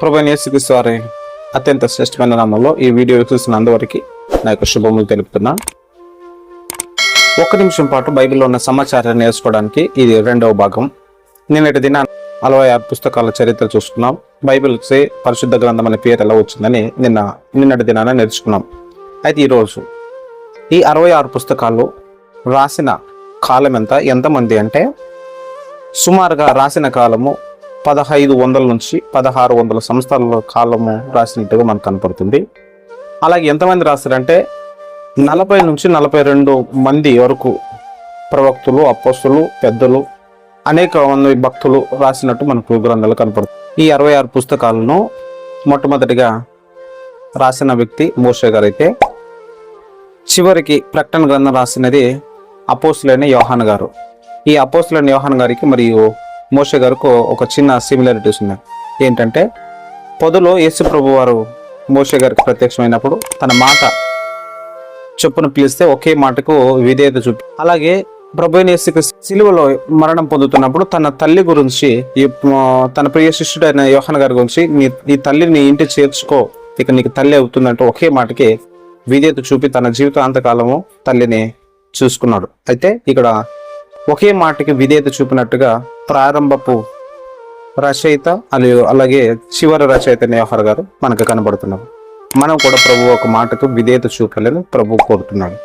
ప్రభు యేసుక్రీస్తు వారి అత్యంత శ్రేష్టమైన నామంలో ఈ వీడియో చూసిన అందరికి నా యొక్క శుభములు తెలుపుతున్నా. ఒక్క నిమిషం పాటు బైబిల్లో ఉన్న సమాచారాన్ని నేర్చుకోవడానికి ఇది రెండవ భాగం. నిన్నటి దిన అరవై ఆరు పుస్తకాల చరిత్ర చూసుకున్నాం బైబిల్కి పరిశుద్ధ గ్రంథం అనే పేరు ఎలా వచ్చిందని నిన్న నిన్నటి దినాన నేర్చుకున్నాం. అయితే ఈరోజు ఈ అరవై ఆరు పుస్తకాలు రాసిన కాలం ఎంత ఎంతమంది అంటే సుమారుగా రాసిన కాలము పదహైదు వందల నుంచి పదహారు వందల సంవత్సరాల కాలము రాసినట్టుగా మనకు కనపడుతుంది. అలాగే ఎంతమంది రాశారంటే నలభై నుంచి నలభై రెండు మంది వరకు ప్రవక్తులు అపోస్తులు పెద్దలు అనేక మంది భక్తులు రాసినట్టు మనకు గ్రంథాలు కనపడుతుంది. ఈ అరవై ఆరు పుస్తకాలను మొట్టమొదటిగా రాసిన వ్యక్తి మోషే గారు అయితే చివరికి ప్రకటన గ్రంథం రాసినది అపోసులైన యోహాన్ గారు. ఈ అపోసులైన యోహాన్ గారికి మరియు మోషే గారికి ఒక చిన్న సిమిలారిటీస్ ఉన్నాయి ఏంటంటే పొదలో యేసు ప్రభు వారు మోషే గారికి ప్రత్యక్షమైనప్పుడు తన మాట చొప్పున పిలిస్తే ఒకే మాటకు విధేయత చూపి అలాగే ప్రభు నేసుకు సిలువలో మరణం పొందుతున్నప్పుడు తన తల్లి గురించి ఈ తన ప్రియ శిష్యుడైన యోహన్ గారి గురించి నీ నీ తల్లిని ఇంటి చేర్చుకో ఇక నీకు తల్లి అవుతుందంటూ ఒకే మాటకి విధేయత చూపి తన జీవితాంతకాలము తల్లిని చూసుకున్నాడు. అయితే ఇక్కడ ఒకే మాటకి విధేయత చూపినట్టుగా ప్రారంభపు రచయిత అలాగే అలాగే చివరి రచయిత నేహర్ గారు మనకు కనబడుతున్నారు. మనం కూడా ప్రభు ఒక మాటకు విధేయత చూపాలని ప్రభు కోరుతున్నాడు.